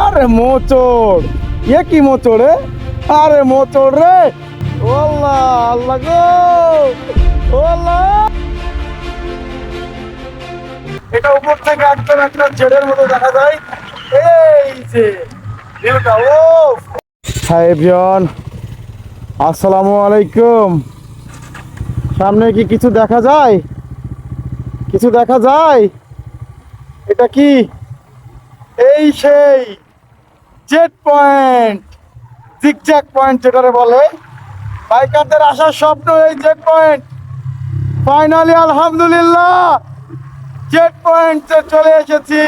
আরে মোচড়। এ কি মোচড় রে আরে মোচড় রে। ওল্লা আল্লাহ গো। ওল্লা। এটা উপর থেকে একদম একটা জেডের মতো দেখা যায়। এই যে ভিউটা ও হাই এভরিওয়ান, আসসালামু আলাইকুম। সামনে কি কিছু দেখা যায়? কিছু দেখা যায়? এটা কি? এই সেই জেট পয়েন্ট জিগজ্যাগ পয়েন্ট যেটারে বলে। বাইকারদের আসার স্বপ্ন এই জেট পয়েন্ট। ফাইনালি আলহামদুলিল্লাহ, জেট পয়েন্টে চলে এসেছি।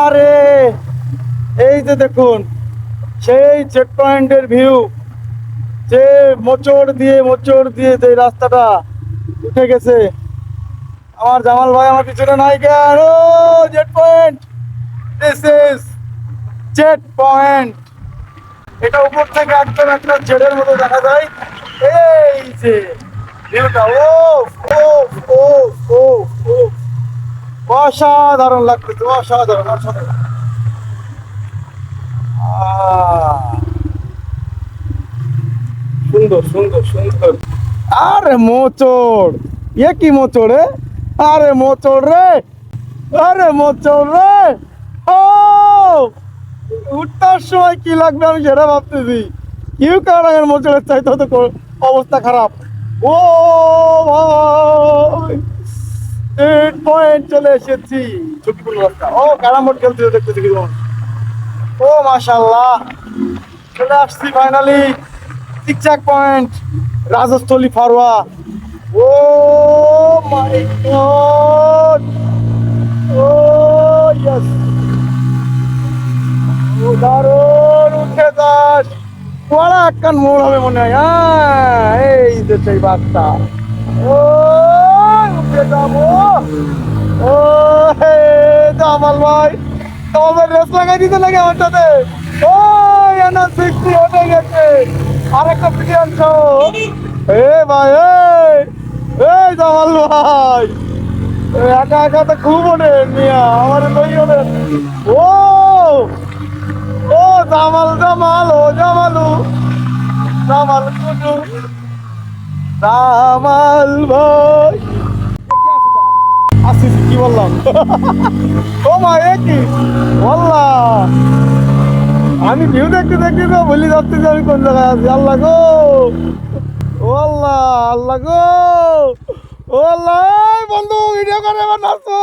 আরে, এই যে দেখুন, সেই জেট পয়েন্টের ভিউ, যে মোচড় দিয়ে মোচড় দিয়ে যে রাস্তাটা উঠে গেছে। আমার জামাল ভাই আমার পিছনে নাই কেন jet point. This is jet point. এটা উপর থেকে একদম একটা জেডের মতো দেখা যায়। এই যে ভিউটা ও ও ও ও ও অসাধারণ লাগতেছে, অসাধারণ অসাধারণ। সুন্দর সুন্দর সুন্দর। আরে মোচড়। এ কি মোচড় আরে মোচড় রে, আরে মোচড় রে। ও উঠতার সময় কি লাগবে আমি সেটা ভাবতেছি। কিউ কারণের মোচড়ের চাইতে তো কো- অবস্থা খারাপ। ও, ভাই। এইট পয়েন্ট চলে এসেছি। ঝুঁকিপূর্ণ রাস্তা। ও ক্যারাম বোর্ড খেলতে দেখতেছি কি কেমন ও মাশাল্লাহ চলে আসছি ফাইনালি চিকচাক পয়েন্ট রাজস্থলী ফারোয়া। ও গড ও ইয়েস ও দারুণ উঠে দাস পড়া একখান মোড় হবে মনে হয়। হ্যাঁ এই যে সেই বাচ্চা। ও উঠে যাব। ও, হে, জামাল ভাই, তোমাদের রেস লাগাই দিতে লাগে আমার সাথে। ও এনা সিক্সটি উঠে গেছে। আরেকটা পিটি আনছো। এ ভাই, এই। এই জামাল ভাই। একা একা তো খুব ওঠে মিয়া, আমার লই ওঠে ও ও জামাল জামাল, ও জামালু। জামাল কুটু। জামাল ভাই। আসিস কি বললাম? ও মা, এ কি? বললাম আমি ভিউ দেখতে দেখতে তো বলি যাচ্ছি যে আমি কোন জায়গায় আছি। আল্লাহ গো। আল্লাহ আল্লাহ গো! আল্লাহ বন্ধু ভিডিও করে আবার নাচো।